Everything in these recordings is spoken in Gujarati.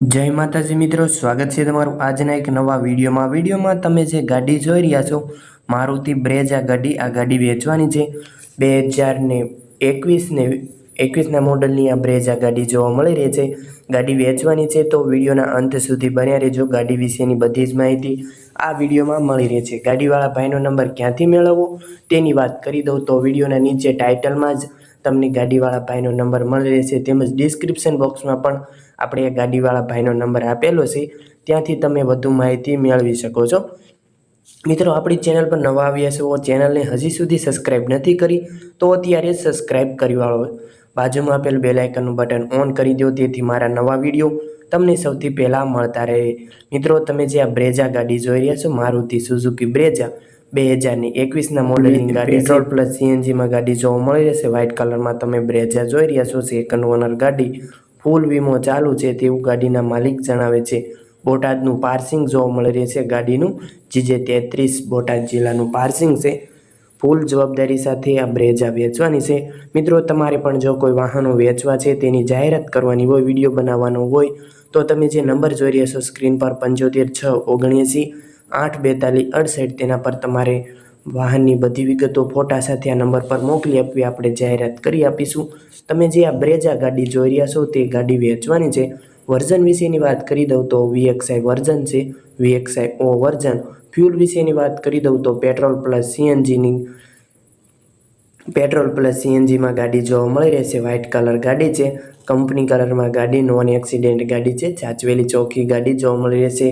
જય માતાજી મિત્રો, સ્વાગત છે તમારું આજના એક નવા વિડીયોમાં. વિડીયોમાં તમે જે ગાડી જોઈ રહ્યા છો, મારુતિ બ્રેજ આ ગાડી આ ગાડી વેચવાની છે. બે હજારને એકવીસને એકવીસના મોડલની આ બ્રેજ આ ગાડી જોવા મળી રહી છે. ગાડી વેચવાની છે તો વિડીયોના અંત સુધી બન્યા રહેજો. ગાડી વિશેની બધી જ માહિતી આ વિડીયોમાં મળી રહે છે. ગાડીવાળા ભાઈનો નંબર ક્યાંથી મેળવવો તેની વાત કરી દઉં તો વિડીયોના નીચે ટાઇટલમાં જ તમને ગાડીવાળા ભાઈનો નંબર મળી રહેશે. તેમજ ડિસ્ક્રિપ્શન બોક્સમાં પણ આપણે એ ગાડીવાળા ભાઈનો નંબર આપેલો છે, ત્યાંથી તમે વધુ માહિતી મેળવી શકો છો. મિત્રો, આપણી ચેનલ પર નવા આવ્યા છો ચેનલને હજી સુધી સબસ્ક્રાઈબ નથી કરી, તો અત્યારે સબસ્ક્રાઈબ કરી વાળો. બાજુમાં આપેલ બે લાઇકનનું બટન ઓન કરી દો, તેથી મારા નવા વીડિયો તમને સૌથી પહેલાં મળતા રહે. મિત્રો, તમે જે આ બ્રેજા ગાડી જોઈ રહ્યા છો, મારુતિ સુઝુકી બ્રેજા બે હજારની એકવીસના મોડલની ગાડી પેટ્રોલ પ્લસ સીએનજીમાં ગાડી જોવા મળી રહેશે, વ્હાઇટ કલરમાં તમે બ્રેજા જોઈ રહ્યા છો, સેકન્ડ ઓનર ગાડી. ફૂલ વીમો ચાલુ છે તેવું ગાડીના માલિક જણાવે છે. બોટાદનું પાર્સિંગ જોવા મળી રહેશે ગાડીનું જીજે તેત્રીસ બોટાદ જિલ્લાનું પાર્સિંગ છે. ફૂલ જવાબદારી સાથે આ બ્રેજા વેચવાની છે. મિત્રો, તમારે પણ જો કોઈ વાહનો વેચવા છે તેની જાહેરાત કરવાની હોય, વીડિયો બનાવવાનો હોય, તો તમે જે નંબર જોઈ રહ્યા છો, સ્ક્રીન પર પંચોતેર છ ઓગણએંસી આઠ બેતાલીસ અડસઠ તેના પર તમારે વાહનની બધી વિગતો ફોટા સાથે આ નંબર પર મોકલી આપવી, આપણે જાહેરાત કરી આપીશું. તમે જે આ બ્રેજા ગાડી જોઈ રહ્યા છો, તે ગાડી વેચવાની છે. વર્ઝન વિશેની વાત કરી દઉં તો વીએક્સઆઈ વર્ઝન છે. VXI O version. ફ્યુલ વિશેની વાત કરી દઉં તો પેટ્રોલ પ્લસ સીએનજીની, પેટ્રોલ પ્લસ સીએનજીમાં ગાડી જોવા મળી રહેશે વ્હાઇટ કલર ગાડી છે. કંપની કલરમાં ગાડી નોન એક્સિડેન્ટ ગાડી છે. ચાચવેલી ચોખ્ખી ગાડી જોવા મળી રહેશે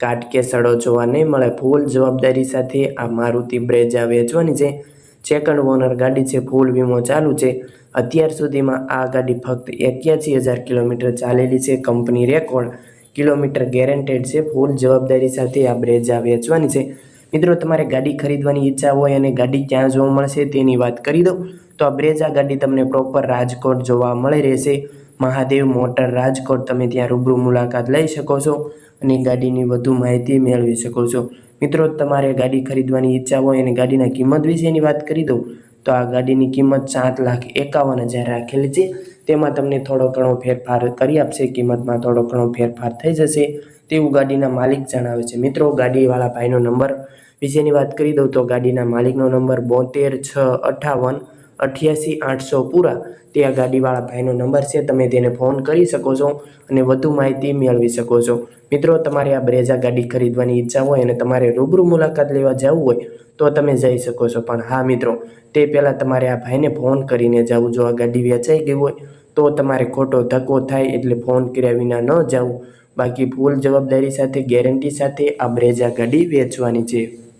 કાટ કે સડો જોવા નહીં મળે. ફૂલ જવાબદારી સાથે આ મારુતિ બ્રેજા વેચવાની છે. સેકન્ડ ઓનર ગાડી છે. ફૂલ વીમો ચાલુ છે. અત્યાર સુધીમાં આ ગાડી ફક્ત એક્યાસી હજાર કિલોમીટર ચાલેલી છે. કંપની રેકોર્ડ કિલોમીટર ગેરંટેડ છે. ફૂલ જવાબદારી સાથે આ બ્રેજા વેચવાની છે. મિત્રો, તમારે ગાડી ખરીદવાની ઈચ્છા હોય અને ગાડી ક્યાં જોવા મળશે તેની વાત કરી દઉં. તો આ બ્રેજા ગાડી તમને પ્રોપર રાજકોટ જોવા મળી રહેશે. મહાદેવ મોટર રાજકોટ, તમે ત્યાં રૂબરૂ મુલાકાત લઈ શકો છો અને ગાડીની વધુ માહિતી મેળવી શકો છો. મિત્રો, તમારે ગાડી ખરીદવાની ઈચ્છા હોય અને ગાડીના કિંમત વિશેની વાત કરી દઉં, તો આ ગાડીની કિંમત સાત લાખ એકાવન હજાર રાખેલી છે. તેમાં તમને થોડો ઘણો ફેરફાર કરી આપશે, કિંમતમાં થોડો ઘણો ફેરફાર થઈ જશે. તેવું ગાડીના માલિક જણાવે છે. મિત્રો, ગાડીવાળા ભાઈનો નંબર વિશેની વાત કરી દઉં તો ગાડીના માલિકનો નંબર બોતેર છ અઠાવન અઠ્યાસી આઠસો પૂરા. તે આ ગાડીવાળા ભાઈનો નંબર છે. તમે તેને ફોન કરી શકો છો અને વધુ માહિતી મેળવી શકો છો. મિત્રો, તમારે આ બ્રેઝા ગાડી ખરીદવાની ઈચ્છા હોય અને તમારે રૂબરૂ મુલાકાત લેવા જવું હોય તો તમે જઈ શકો છો. પણ હા, મિત્રો, તે પહેલાં તમારે આ ભાઈને ફોન કરીને જવું. જો આ ગાડી વેચાઈ ગઈ હોય તો તમારે ખોટો ધક્કો થાય એટલે ફોન કર્યા વિના ન જવું. બાકી ફૂલ જવાબદારી સાથે ગેરંટી સાથે આ બ્રેઝા ગાડી વેચવાની છે.